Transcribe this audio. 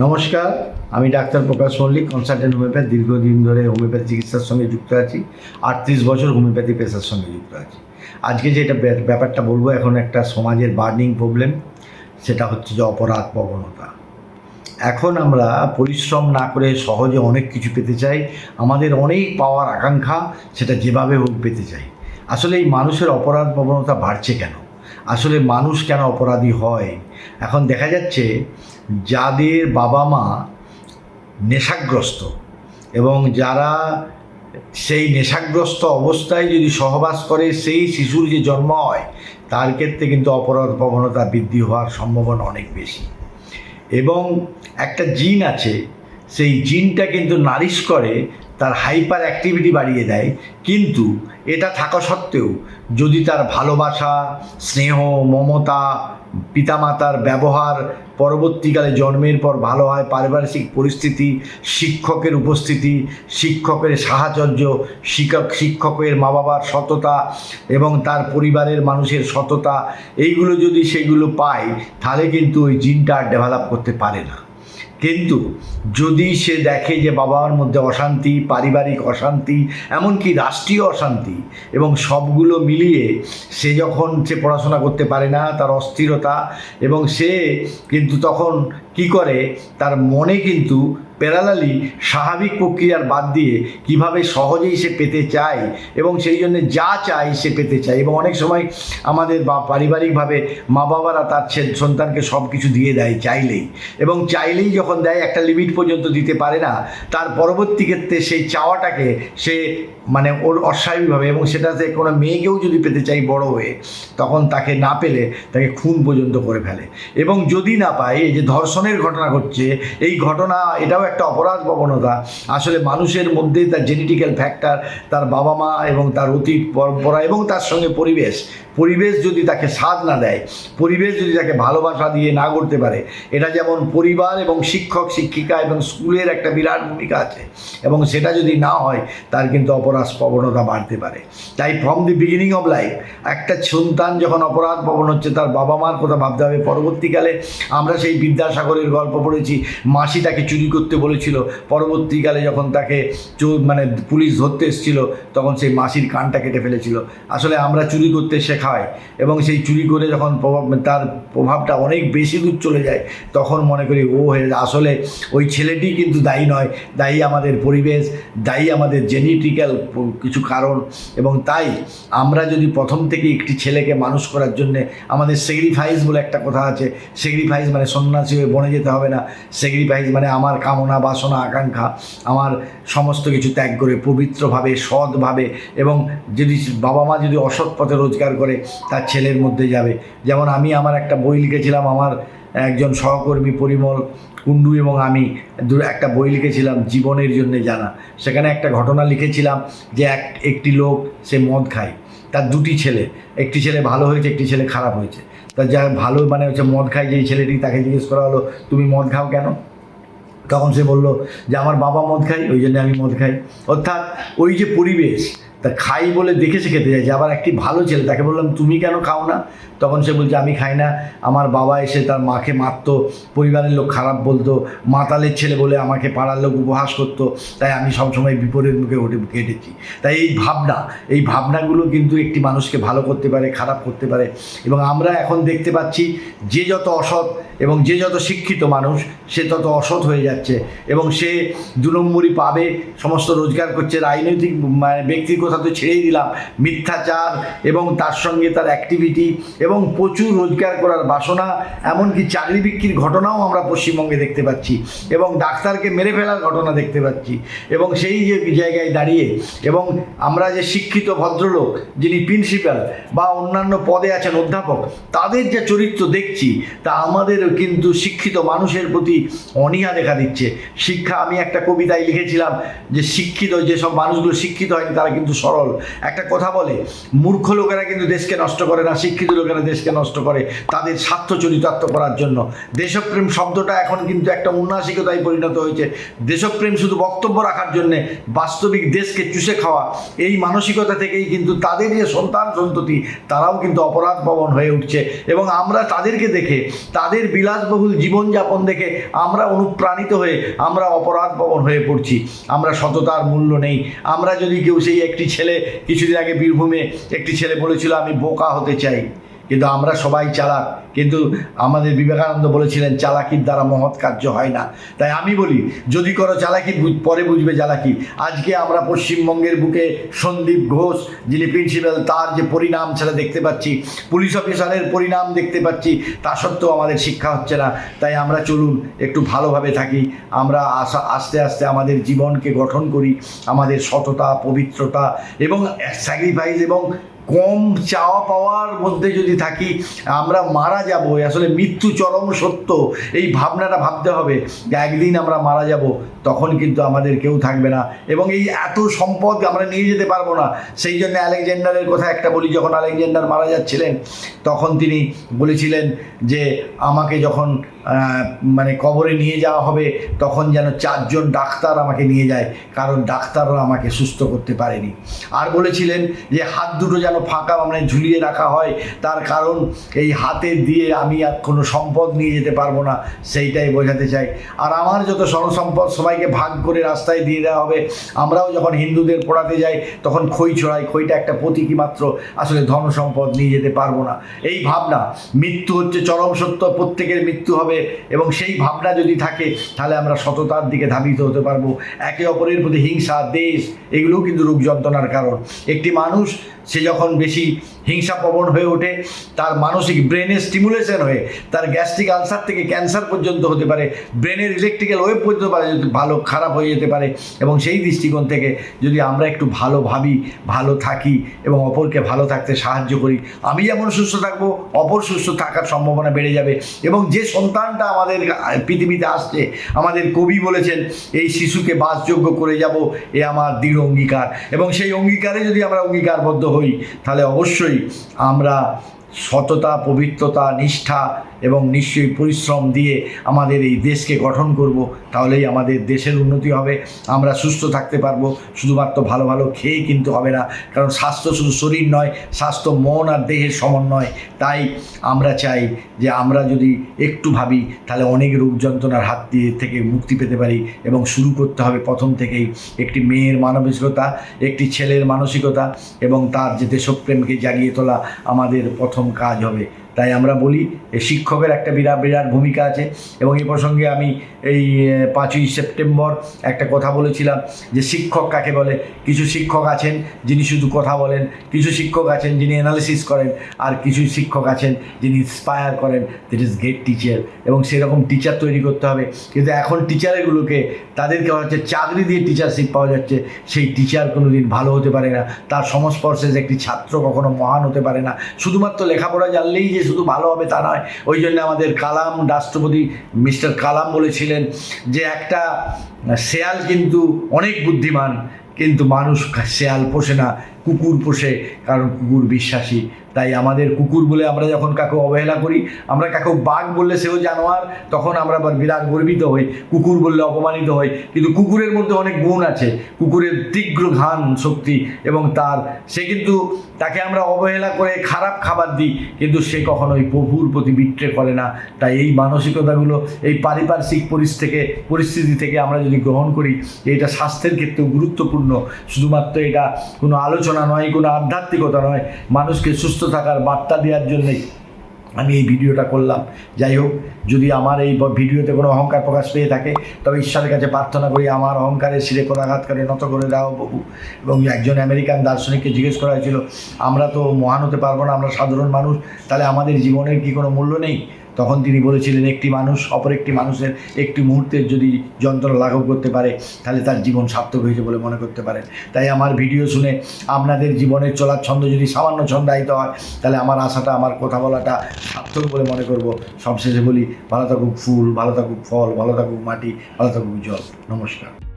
নমস্কার, আমি doctor Prakash Mallick consultant homeopath দীর্ঘদিন ধরে হোমিওপ্যাথি চিকিৎসার সঙ্গে যুক্ত আছি, আটত্রিশ বছর হোমিওপ্যাথি পেশার সঙ্গে যুক্ত আছি। আজকে যেটা ব্যাপ- ব্যাপারটা বলব, এখন একটা সমাজের বার্নিং প্রবলেম সেটা হচ্ছে যে অপরাধ প্রবণতা। এখন আমরা পরিশ্রম না করে সহজে অনেক কিছু পেতে চাই, আমাদের অনেক পাওয়ার আকাঙ্ক্ষা সেটা যেভাবে হোক পেতে চাই। আসলে এই মানুষের অপরাধ প্রবণতা বাড়ছে কেন? আসলে মানুষ কেন অপরাধী হয়? এখন দেখা যাচ্ছে যাদের বাবা মা নেশাগ্রস্ত এবং যারা সেই নেশাগ্রস্ত অবস্থায় যদি সহবাস করে, সেই শিশুর যে জন্ম হয়, তার ক্ষেত্রে কিন্তু অপরাধ প্রবণতা বৃদ্ধি হওয়ার সম্ভাবনা অনেক বেশি। এবং একটা জিন আছে, সেই জিনটা কিন্তু নারিশ করে তার হাইপার অ্যাক্টিভিটি বাড়িয়ে দেয়। কিন্তু এটা থাকা সত্ত্বেও যদি তার ভালোবাসা, স্নেহ, মমতা, পিতামাতার ব্যবহার পরবর্তীকালে জন্মের পর ভালো হয় পারিপার্শ্বিক পরিস্থিতি, শিক্ষকের উপস্থিতি, শিক্ষকের সাহচর্য শিক্ষক, শিক্ষকের মা বাবার সততা এবং তার পরিবারের মানুষের সততা, এইগুলো যদি সেগুলো পায়, তাহলে কিন্তু ওই জিনটা আর ডেভেলপ করতে পারে না। কিন্তু যদি সে দেখে যে বাবার মধ্যে অশান্তি, পারিবারিক অশান্তি, এমনকি রাষ্ট্রীয় অশান্তি এবং সবগুলো মিলিয়ে সে যখন সে পড়াশোনা করতে পারে না, তার অস্থিরতা এবং সে কিন্তু তখন কি করে? তার মনে কিন্তু প্যারালালি স্বাভাবিক প্রক্রিয়ার বাদ দিয়ে কীভাবে সহজেই সে পেতে চায় এবং সেই জন্য যা চায় সে পেতে চায় এবং অনেক সময় আমাদের বা পারিবারিকভাবে মা বাবারা তার সন্তানকে সব কিছু দিয়ে দেয় চাইলেই এবং চাইলেই যখন দেয় একটা লিমিট পর্যন্ত দিতে পারে না, তার পরবর্তী ক্ষেত্রে সেই চাওয়াটাকে সে মানে ওর অস্বাভাবিকভাবে এবং সেটাতে কোনো মেয়েকেও যদি পেতে চাই বড় হয়ে, তখন তাকে না পেলে তাকে খুন পর্যন্ত করে ফেলে। এবং যদি না পায়, এই যে ধর্ষণের ঘটনা ঘটছে, এই ঘটনা এটাও একটা অপরাধ প্রবণতা আসলে মানুষের মধ্যে তার জেনেটিক্যাল ফ্যাক্টর তার বাবা মা এবং তার অতীত পরম্পরা এবং তার সঙ্গে পরিবেশ। পরিবেশ যদি তাকে স্বাদ না দেয়, পরিবেশ যদি তাকে ভালোবাসা দিয়ে না করতে পারে, এটা যেমন পরিবার এবং শিক্ষক, শিক্ষিকা এবং স্কুলের একটা বিরাট ভূমিকা আছে এবং সেটা যদি না হয়, তার কিন্তু অপরাধ প্রবণতা বাড়তে পারে। তাই from the beginning of life একটা সন্তান যখন অপরাধ প্রবণ হচ্ছে, তার বাবা মার কথা ভাবতে হবে। পরবর্তীকালে আমরা সেই বিদ্যাসাগরের গল্প পড়েছি, মাসি তাকে চুরি করতে বলেছিল, পরবর্তীকালে যখন তাকে মানে পুলিশ ধরতে এসেছিল, তখন সেই মাসির কানটা কেটে ফেলেছিল। আসলে আমরা চুরি করতে শেখাই এবং সেই চুরি করে যখন প্রভাব, তার প্রভাবটা অনেক বেশি দূর চলে যায়, তখন মনে করি, ও হে আসলে ওই ছেলেটি কিন্তু দায়ী নয়, দায়ী আমাদের পরিবেশ, দায়ী আমাদের জেনেটিক্যাল কিছু কারণ এবং তাই আমরা যদি প্রথম থেকে একটি ছেলেকে মানুষ করার জন্যে আমাদের সেগ্রিফাইস বলে একটা কথা আছে সেগ্রিফাইস মানে সন্ন্যাসী হয়ে বনে যেতে হবে না সেগ্রিফাইস মানে আমার কামনা বাসনা আকাঙ্ক্ষা আমার সমস্ত কিছু ত্যাগ করে পবিত্রভাবে, সৎভাবে এবং যদি বাবা মা যদি অসৎ পথে রোজগার করে, তার ছেলের মধ্যে যাবে। যেমন আমি আমার একটা বই লিখেছিলাম, আমার একজন সহকর্মী পরিমল কুণ্ডু এবং আমি দু, একটা বই লিখেছিলাম, জীবনের জন্য জানা। সেখানে একটা ঘটনা লিখেছিলাম যে এক, একটি লোক, সে মদ খায়। তার দুটি ছেলে, একটি ছেলে ভালো হয়েছে, একটি ছেলে খারাপ হয়েছে। তা যা ভালো মানে হচ্ছে মদ খায়, যেই ছেলেটি তাকে জিজ্ঞেস করা হলো, তুমি মদ খাও কেন? তখন সে বলল যে, আমার বাবা মদ খায়, ওই জন্য আমি মদ খাই। অর্থাৎ ওই যে পরিবেশ তা খাই বলে দেখে সে খেতে যাচ্ছে আবার একটি ভালো ছেলে, তাকে বললাম, তুমি কেন খাও না? তখন সে বলছে, আমি খাই না। আমার বাবা এসে তার মাকে মারতো, পরিবারের লোক খারাপ বলতো, মাতালের ছেলে বলে আমাকে পাড়ার লোক উপহাস করতো, তাই আমি সবসময় বিপরীত মুখে উঠে কেটেছি তাই এই ভাবনা, এই ভাবনাগুলো কিন্তু একটি মানুষকে ভালো করতে পারে, খারাপ করতে পারে এবং আমরা এখন দেখতে পাচ্ছি যে যত অসৎ এবং যে যত শিক্ষিত মানুষ, সে তত অসৎ হয়ে যাচ্ছে এবং সে দু নম্বরই পাবে, সমস্ত রোজগার করছে, রাজনৈতিক মানে ব্যক্তির কথা তো ছেড়েই দিলাম। মিথ্যাচার এবং তার সঙ্গে তার অ্যাক্টিভিটি এবং প্রচুর রোজগার করার বাসনা, এমনকি চাকরি বিক্রির ঘটনাও আমরা পশ্চিমবঙ্গে দেখতে পাচ্ছি এবং ডাক্তারকে মেরে ফেলার ঘটনা দেখতে পাচ্ছি এবং সেই যে জায়গায় দাঁড়িয়ে এবং আমরা যে শিক্ষিত ভদ্রলোক যিনি প্রিন্সিপাল বা অন্যান্য পদে আছেন অধ্যাপক, তাদের যে চরিত্র দেখছি, তা আমাদেরও কিন্তু শিক্ষিত মানুষের প্রতি অনীহা দেখা দিচ্ছে। শিক্ষা, আমি একটা কবিতায় লিখেছিলাম যে শিক্ষিত যেসব মানুষগুলো শিক্ষিত হয়নি, তারা কিন্তু সরল। একটা কথা বলে, মূর্খ লোকেরা কিন্তু দেশকে নষ্ট করে না, শিক্ষিত লোকেরা দেশকে নষ্ট করে তাদের স্বার্থ চরিতার্থ করার জন্য। দেশপ্রেম শব্দটা এখন কিন্তু একটা উন্নাসিকতায় পরিণত হয়েছে। দেশপ্রেম শুধু বক্তব্য রাখার জন্যে, বাস্তবিক দেশকে চুষে খাওয়া, এই মানসিকতা থেকেই কিন্তু তাদের যে সন্তান সন্ততি, তারাও কিন্তু অপরাধ প্রবণ হয়ে উঠছে। এবং আমরা তাদেরকে দেখে, তাদের বিলাসবহুল জীবনযাপন দেখে আমরা অনুপ্রাণিত হয়ে আমরা অপরাধ পবন হয়ে পড়ছি। আমরা সততার মূল্য নেই। আমরা যদি কেউ সেই একটি ছেলে কিছুদিন আগে বীরভূমে একটি ছেলে বলেছিল আমি বোকা হতে চাই। কিন্তু আমরা সবাই চালাক। কিন্তু আমাদের বিবেকানন্দ বলেছিলেন, চালাকির দ্বারা মহৎ কার্য হয় না। তাই আমি বলি, যদি করো চালাকি পরে বুঝবে চালাকি। আজকে আমরা পশ্চিমবঙ্গের বুকে সন্দীপ ঘোষ, যিনি প্রিন্সিপাল তার যে পরিণাম সেটা দেখতে পাচ্ছি, পুলিশ অফিসারের পরিণাম দেখতে পাচ্ছি, তা সত্ত্বেও আমাদের শিক্ষা হচ্ছে না। তাই আমরা চলুন একটু ভালোভাবে থাকি। আমরা আশা, আস্তে আস্তে আমাদের জীবনকে গঠন করি, আমাদের সততা, পবিত্রতা এবং স্যাক্রিফাইস এবং কম চাওয়া পাওয়ার মধ্যে যদি থাকি, আমরা মারা যাব আসলে মৃত্যু চরম সত্য, এই ভাবনাটা ভাবতে হবে যে একদিন আমরা মারা যাব, তখন কিন্তু আমাদের কেউ থাকবে না। এবং এই এত সম্পদ আমরা নিয়ে যেতে পারব না। সেই জন্য আলেকজান্ডারের কথা একটা বলি, যখন আলেকজান্ডার মারা যাচ্ছিলেন, তখন তিনি বলেছিলেন যে আমাকে যখন মানে কবরে নিয়ে যাওয়া হবে, তখন যেন চারজন ডাক্তার আমাকে নিয়ে যায়, কারণ ডাক্তাররা আমাকে সুস্থ করতে পারেনি। আর বলেছিলেন যে হাত দুটো যেন ফাঁকা মানে ঝুলিয়ে রাখা হয়, তার কারণ এই হাতে দিয়ে আমি আর কোনো সম্পদ নিয়ে যেতে পারব না, সেইটাই বোঝাতে চাই। আর আমার যত সম্পদ সবাইকে ভাগ করে রাস্তায় দিয়ে দেওয়া হবে, আমরাও যখন হিন্দুদের পড়াতে যাই, তখন খই ছড়াই, খইটা একটা প্রতীকী মাত্র, আসলে ধন সম্পদ নিয়ে যেতে পারব না। এই ভাবনা, মৃত্যু হচ্ছে চরম সত্য, প্রত্যেকের মৃত্যু হবে এবং সেই ভাবনা যদি থাকে, তাহলে আমরা সততার দিকে ধাবিত হতে পারব। একে অপরের প্রতি হিংসা, দেশ, এগুলোও কিন্তু রোগ যন্ত্রণার কারণ। একটি মানুষ, সে যখন বেশি হিংসাপ্রবণ হয়ে ওঠে, তার মানসিক ব্রেনের স্টিমুলেশন হয়ে, তার গ্যাস্ট্রিক আলসার থেকে ক্যান্সার পর্যন্ত হতে পারে, ব্রেনের ইলেকট্রিক্যাল ওয়েভ পর্যন্ত পারে ভালো, খারাপ হয়ে যেতে পারে এবং সেই দৃষ্টিকোণ থেকে যদি আমরা একটু ভালো ভাবি, ভালো থাকি এবং অপরকে ভালো থাকতে সাহায্য করি, আমি যেমন সুস্থ থাকব, অপর সুস্থ থাকার সম্ভাবনা বেড়ে যাবে এবং যে সন্তানটা আমাদের পৃথিবীতে আসছে। আমাদের কবি বলেছেন, এই শিশুকে বাসযোগ্য করে যাব, এ আমার দৃঢ় অঙ্গীকার। এবং সেই অঙ্গীকারে যদি আমরা অঙ্গীকারবদ্ধ হই, তাহলে অবশ্যই আমরা সততা, পবিত্রতা, নিষ্ঠা এবং নিশ্চয়ই পরিশ্রম দিয়ে আমাদের এই দেশকে গঠন করব, তাহলেই আমাদের দেশের উন্নতি হবে। আমরা সুস্থ থাকতে পারব, শুধুমাত্র ভালো ভালো খেয়ে কিন্তু হবে না, কারণ স্বাস্থ্য শুধু শরীর নয়, স্বাস্থ্য মন আর দেহের সমন্বয়। তাই আমরা চাই যে আমরা যদি একটু ভাবি, তাহলে অনেক রোগ যন্ত্রণার হাত দিয়ে থেকে মুক্তি পেতে পারি এবং শুরু করতে হবে প্রথম থেকেই একটি মেয়ের মানবিকতা একটি ছেলের মানসিকতা এবং তার যে দেশপ্রেমকে জাগিয়ে তোলা আমাদের প্রথম কাজ হবে। তাই আমরা বলি শিক্ষকের একটা বিরাট বিরাট ভূমিকা আছে। এবং এই প্রসঙ্গে আমি এই পাঁচই সেপ্টেম্বর একটা কথা বলেছিলাম যে শিক্ষক কাকে বলে? কিছু শিক্ষক আছেন যিনি শুধু কথা বলেন, কিছু শিক্ষক আছেন যিনি অ্যানালিসিস করেন, আর কিছু শিক্ষক আছেন যিনি ইন্সপায়ার করেন দ্যাট ইজ গ্রেট টিচার এবং সেরকম টিচার তৈরি করতে হবে। কিন্তু এখন টিচারগুলোকে তাদেরকে হচ্ছে চাকরি দিয়ে টিচারশিপ পাওয়া যাচ্ছে। সেই টিচার কোনো দিন ভালো হতে পারে না। তার সংস্পর্শে যে একটি ছাত্র কখনো মহান হতে পারে না। শুধুমাত্র লেখাপড়া জানলেই যে শুধু ভালো হবে তা নয়। ওই জন্য আমাদের কালাম রাষ্ট্রপতি মিস্টার কালাম বলেছিলেন যে একটা শেয়াল কিন্তু অনেক বুদ্ধিমান, কিন্তু মানুষ শেয়াল পোষে না, কুকুর পোষে, কারণ কুকুর বিশ্বাসী। তাই আমাদের কুকুর বলে আমরা যখন কাকে অবহেলা করি, আমরা কাকে বাঘ বললে সেও জানোয়ার, তখন আমরা আবার বিরাট গর্বিত হই, কুকুর বললে অপমানিত হই। কিন্তু কুকুরের মধ্যে অনেক গুণ আছে, কুকুরের তীব্র ঘান শক্তি এবং তার, সে কিন্তু তাকে আমরা অবহেলা করে খারাপ খাবার দিই, কিন্তু সে কখনোই প্রভুর প্রতি বিট্রে করে না। তাই এই মানসিকতাগুলো, এই পারিপার্শ্বিক পরিস্থিতি থেকে পরিস্থিতি থেকে আমরা যদি গ্রহণ করি, এটা স্বাস্থ্যের ক্ষেত্রেও গুরুত্বপূর্ণ। শুধুমাত্র এটা কোনো আলোচনা নয়, কোনো আধ্যাত্মিকতা নয়, মানুষকে সুস্থ থাকার বার্তা দেওয়ার জন্যে আমি এই ভিডিওটা করলাম। যাই হোক, যদি আমার এই ভিডিওতে কোনো অহংকার প্রকাশ পেয়ে থাকে, তবে ঈশ্বরের কাছে প্রার্থনা করি আমার অহংকারের শিরে আঘাত করে নত করে দাও বহু এবং একজন আমেরিকান দার্শনিককে জিজ্ঞেস করা হয়েছিল, আমরা তো মহান হতে পারব না, আমরা সাধারণ মানুষ, তাহলে আমাদের জীবনের কি কোনো মূল্য নেই? তখন তিনি বলেছিলেন, একটি মানুষ, অপর একটি মানুষের একটি মুহূর্তের যদি যন্ত্রণা লাঘব করতে পারে, তাহলে তার জীবন সার্থক হয়েছে বলে মনে করতে পারেন। তাই আমার ভিডিও শুনে আপনাদের জীবনের চলার ছন্দ যদি সামান্য ছন্দায়িত হয়, তাহলে আমার আশাটা, আমার কথা বলাটা সার্থক বলে মনে করব। সবশেষে বলি, ভালো থাকুক ফুল, ভালো থাকুক ফল, ভালো থাকুক মাটি, ভালো থাকুক জল। নমস্কার।